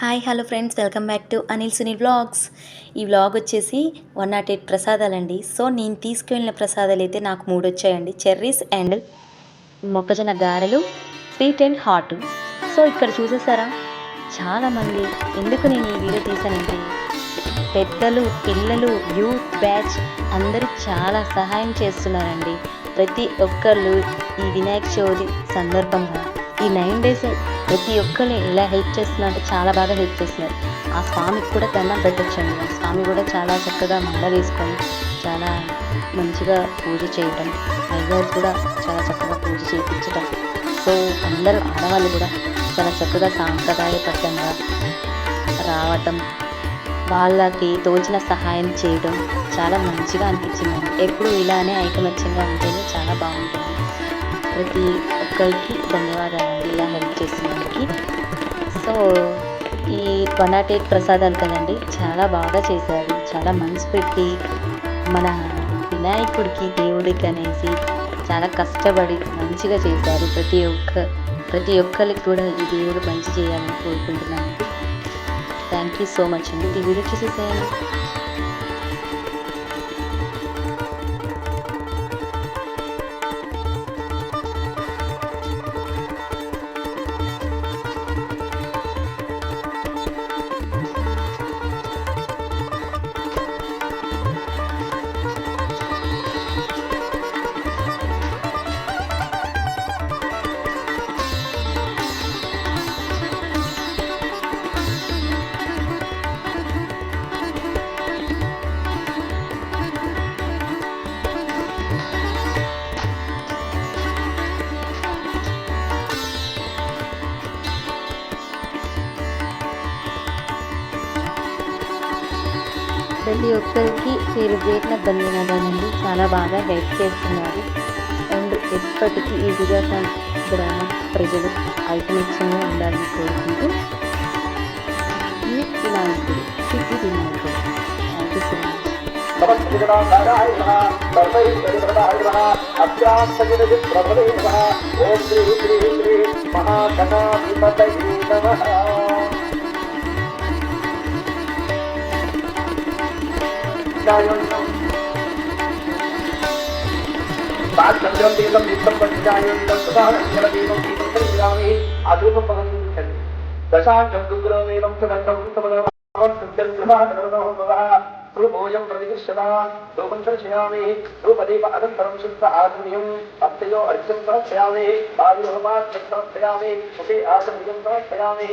Hi hello friends welcome back to Anil Sunil vlogs. ఈ vlog వచ్చేసి one nought eight ప్రసాదాలండి. So నేను తీసుకువెళ్ళిన ప్రసాదాలు అయితే నాకు మూడు వచ్చాయండి చెర్రీస్ అండ్ మొక్కజొన్న గారెలు స్వీట్ అండ్ హాట్. సో ఇక్కడ చూసేసారా? చాలామంది ఎందుకు నేను ఈ వీడియో తీశానంటే పెద్దలు పిల్లలు యూత్ బ్యాచ్ అందరూ చాలా సహాయం చేస్తున్నారండి. ప్రతి ఒక్కళ్ళు ఈ వినాయక చవితి సందర్భంగా. ఈ నైన్ డేస్ ప్రతి ఒక్కరు ఎలా హెల్ప్ చేస్తున్నారంటే చాలా బాగా హెల్ప్ చేస్తున్నారు. ఆ స్వామికి కూడా దండం పెట్టచ్చండి. ఆ స్వామి కూడా చాలా చక్కగా మండ వేసుకొని చాలా మంచిగా పూజ చేయటం. అయ్యగారు కూడా చాలా చక్కగా పూజ చేయించటం. సో అందరూ ఆడవాళ్ళు కూడా చాలా చక్కగా సాంప్రదాయబద్ధంగా రావటం వాళ్ళకి తోచిన సహాయం చేయడం చాలా మంచిగా అనిపించింది ఎప్పుడు ఇలానే ఐకమత్యంగా ఉంటేనే చాలా బాగుంటుంది. ప్రతి ఒక్కరికి ధన్యవాదాలండి ఇలా హెల్ప్ చేసినందుకు. సో ఈ వన్ నాట్ ఎయిట్ ప్రసాదాలు కదండి చాలా బాగా చేశారు. చాలా మనసు పెట్టి మన వినాయకుడికి దేవుడికి అనేసి చాలా కష్టపడి మంచిగా చేశారు. ప్రతి ఒక్క ప్రతి ఒక్కరికి కూడా ఈ దేవుడు మంచి చేయాలని కోరుకుంటున్నాను. థ్యాంక్ యూ సో మచ్ అండి. ఈ వీడియో చూసేసేయండి. ప్రతి ఒక్కరికి పేరు పేరున ధన్యవాదాలండి. చాలా బాగా హెల్ప్ చేస్తున్నారు. అండ్ ఎప్పటికీ ఈ విజయసం గ్రామ ప్రజలు ఐకమత్యంగా ఉండాలని కోరుకుంటూ ఈ వినాయకుడు సిద్ధి వినాయకుడు థ్యాంక్ యూ సో మచ్ నమస్కృతాకారాయ నమః సర్వైశ్వర్యప్రదాయ నమః అభ్యాసగిరిప్రభవే నమః ఓం శ్రీ శ్రీ శ్రీ మహాగణాధిపతయే నమః సాక్షం దేశం యుద్ధం పంచాయుద్ధం సుధారణం దీపం శ్రీరామే అదృతం పదం దశాంశం దుగ్రమేవం సుగంధం సమదం రూపోయం ప్రతిష్ఠితాన్ రూపం దర్శయామి రూపదీప అనంతరం శుద్ధ ఆత్మీయం అత్తయో అర్ఘ్యం సమర్పయామి బావిరోపాత్రం సమర్పయామి ముఖే ఆత్మీయం సమర్పయామి